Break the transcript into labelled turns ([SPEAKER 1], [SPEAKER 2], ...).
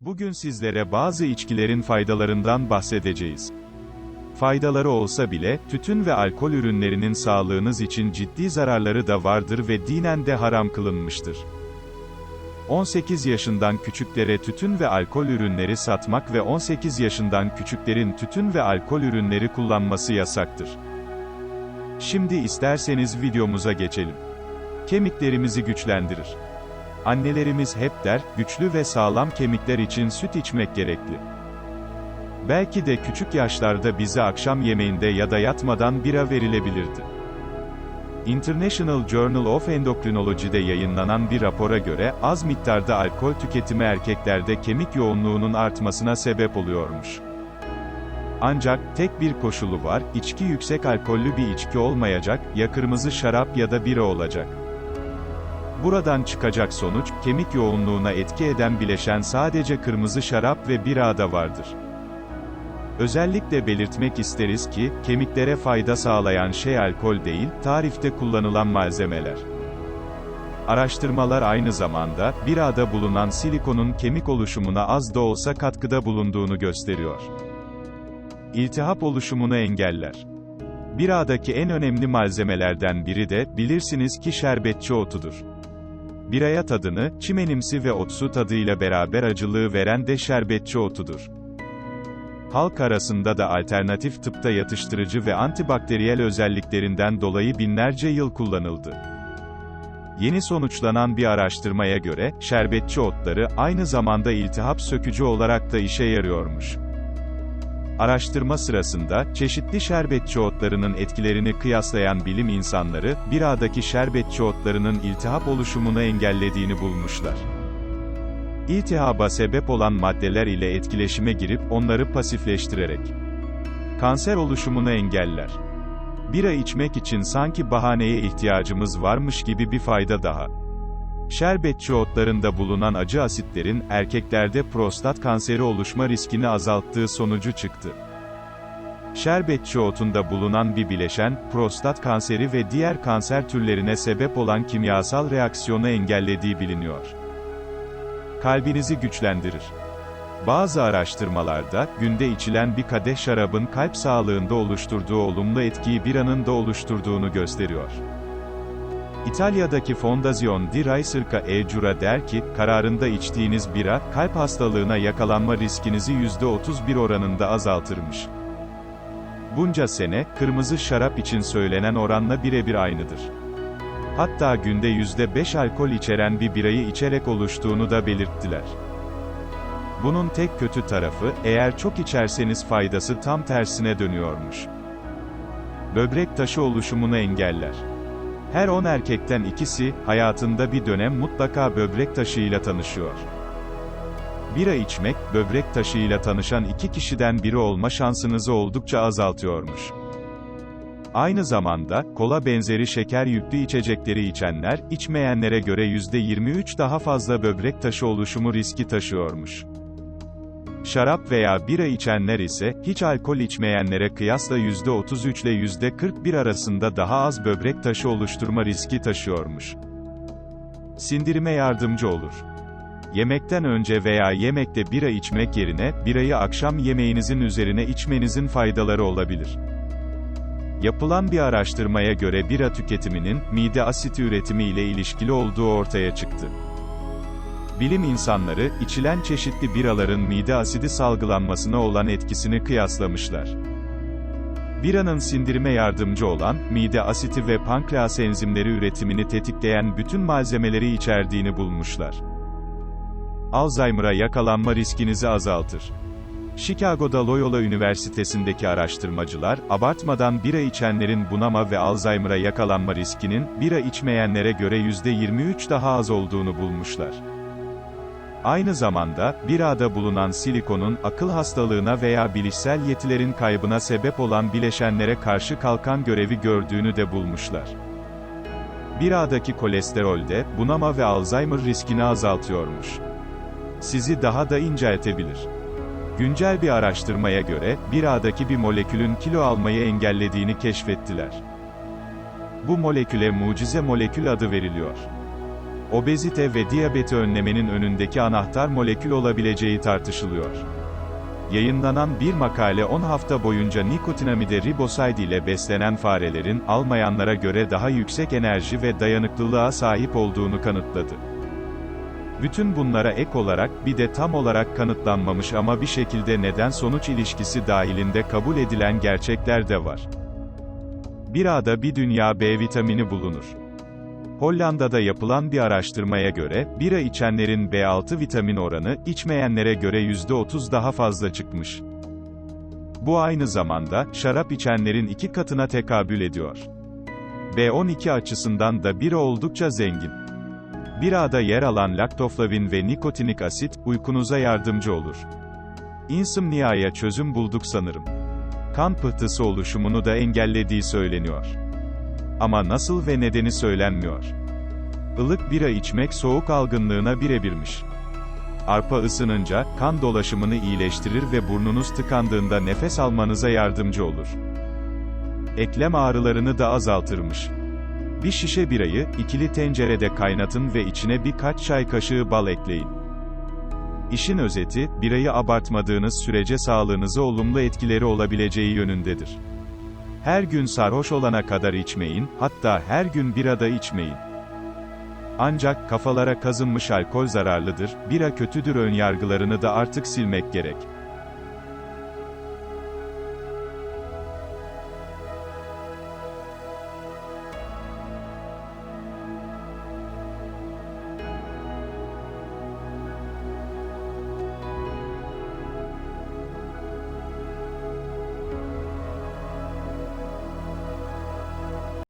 [SPEAKER 1] Bugün sizlere bazı içkilerin faydalarından bahsedeceğiz. Faydaları olsa bile, tütün ve alkol ürünlerinin sağlığınız için ciddi zararları da vardır ve dinen de haram kılınmıştır. 18 yaşından küçüklere tütün ve alkol ürünleri satmak ve 18 yaşından küçüklerin tütün ve alkol ürünleri kullanması yasaktır. Şimdi isterseniz videomuza geçelim. Kemiklerimizi güçlendirir. Annelerimiz hep der, güçlü ve sağlam kemikler için süt içmek gerekli. Belki de küçük yaşlarda bize akşam yemeğinde ya da yatmadan bira verilebilirdi. International Journal of Endocrinology'de yayınlanan bir rapora göre, az miktarda alkol tüketimi erkeklerde kemik yoğunluğunun artmasına sebep oluyormuş. Ancak, tek bir koşulu var, içki yüksek alkollü bir içki olmayacak, ya kırmızı şarap ya da bira olacak. Buradan çıkacak sonuç, kemik yoğunluğuna etki eden bileşen sadece kırmızı şarap ve birada vardır. Özellikle belirtmek isteriz ki, kemiklere fayda sağlayan şey alkol değil, tarifte kullanılan malzemeler. Araştırmalar aynı zamanda, birada bulunan silikonun kemik oluşumuna az da olsa katkıda bulunduğunu gösteriyor. İltihap oluşumunu engeller. Biradaki en önemli malzemelerden biri de, bilirsiniz ki şerbetçi otudur. Biraya tadını, çimenimsi ve otsu tadıyla beraber acılığı veren de şerbetçi otudur. Halk arasında da alternatif tıpta yatıştırıcı ve antibakteriyel özelliklerinden dolayı binlerce yıl kullanıldı. Yeni sonuçlanan bir araştırmaya göre, şerbetçi otları, aynı zamanda iltihap sökücü olarak da işe yarıyormuş. Araştırma sırasında, çeşitli şerbetçi otlarının etkilerini kıyaslayan bilim insanları, biradaki şerbetçi otlarının iltihap oluşumunu engellediğini bulmuşlar. İltihaba sebep olan maddeler ile etkileşime girip, onları pasifleştirerek kanser oluşumunu engeller. Bira içmek için sanki bahaneye ihtiyacımız varmış gibi bir fayda daha. Şerbetçi otlarında bulunan acı asitlerin, erkeklerde prostat kanseri oluşma riskini azalttığı sonucu çıktı. Şerbetçi otunda bulunan bir bileşen, prostat kanseri ve diğer kanser türlerine sebep olan kimyasal reaksiyonu engellediği biliniyor. Kalbinizi güçlendirir. Bazı araştırmalarda, günde içilen bir kadeh şarabın kalp sağlığında oluşturduğu olumlu etkiyi biranın da oluşturduğunu gösteriyor. İtalya'daki Fondazione di Ricerca e Cura der ki, kararında içtiğiniz bira, kalp hastalığına yakalanma riskinizi %31 oranında azaltırmış. Bunca sene, kırmızı şarap için söylenen oranla birebir aynıdır. Hatta günde %5 alkol içeren bir birayı içerek oluştuğunu da belirttiler. Bunun tek kötü tarafı, eğer çok içerseniz faydası tam tersine dönüyormuş. Böbrek taşı oluşumunu engeller. Her 10 erkekten ikisi, hayatında bir dönem mutlaka böbrek taşıyla tanışıyor. Bira içmek, böbrek taşıyla tanışan iki kişiden biri olma şansınızı oldukça azaltıyormuş. Aynı zamanda, kola benzeri şeker yüklü içecekleri içenler, içmeyenlere göre %23 daha fazla böbrek taşı oluşumu riski taşıyormuş. Şarap veya bira içenler ise, hiç alkol içmeyenlere kıyasla %33 ile %41 arasında daha az böbrek taşı oluşturma riski taşıyormuş. Sindirime yardımcı olur. Yemekten önce veya yemekte bira içmek yerine, birayı akşam yemeğinizin üzerine içmenizin faydaları olabilir. Yapılan bir araştırmaya göre bira tüketiminin, mide asiti üretimi ile ilişkili olduğu ortaya çıktı. Bilim insanları, içilen çeşitli biraların mide asidi salgılanmasına olan etkisini kıyaslamışlar. Biranın sindirime yardımcı olan, mide asiti ve pankreas enzimleri üretimini tetikleyen bütün malzemeleri içerdiğini bulmuşlar. Alzheimer'a yakalanma riskinizi azaltır. Chicago'da Loyola Üniversitesi'ndeki araştırmacılar, abartmadan bira içenlerin bunama ve Alzheimer'a yakalanma riskinin, bira içmeyenlere göre %23 daha az olduğunu bulmuşlar. Aynı zamanda, birada bulunan silikonun, akıl hastalığına veya bilişsel yetilerin kaybına sebep olan bileşenlere karşı kalkan görevi gördüğünü de bulmuşlar. Biradaki kolesterol de, bunama ve Alzheimer riskini azaltıyormuş. Sizi daha da inceltebilir. Güncel bir araştırmaya göre, biradaki bir molekülün kilo almayı engellediğini keşfettiler. Bu moleküle mucize molekül adı veriliyor. Obezite ve diyabeti önlemenin önündeki anahtar molekül olabileceği tartışılıyor. Yayınlanan bir makale 10 hafta boyunca nikotinamide ribosayd ile beslenen farelerin, almayanlara göre daha yüksek enerji ve dayanıklılığa sahip olduğunu kanıtladı. Bütün bunlara ek olarak, bir de tam olarak kanıtlanmamış ama bir şekilde neden-sonuç ilişkisi dahilinde kabul edilen gerçekler de var. Birada bir dünya B vitamini bulunur. Hollanda'da yapılan bir araştırmaya göre, bira içenlerin B6 vitamin oranı, içmeyenlere göre %30 daha fazla çıkmış. Bu aynı zamanda, şarap içenlerin iki katına tekabül ediyor. B12 açısından da bira oldukça zengin. Birada yer alan laktoflavin ve nikotinik asit, uykunuza yardımcı olur. Insomnia'ya çözüm bulduk sanırım. Kan pıhtısı oluşumunu da engellediği söyleniyor. Ama nasıl ve nedeni söylenmiyor. Ilık bira içmek soğuk algınlığına birebirmiş. Arpa ısınınca, kan dolaşımını iyileştirir ve burnunuz tıkandığında nefes almanıza yardımcı olur. Eklem ağrılarını da azaltırmış. Bir şişe birayı, ikili tencerede kaynatın ve içine birkaç çay kaşığı bal ekleyin. İşin özeti, birayı abartmadığınız sürece sağlığınıza olumlu etkileri olabileceği yönündedir. Her gün sarhoş olana kadar içmeyin, hatta her gün birada içmeyin. Ancak kafalara kazınmış alkol zararlıdır, bira kötüdür önyargılarını da artık silmek gerek.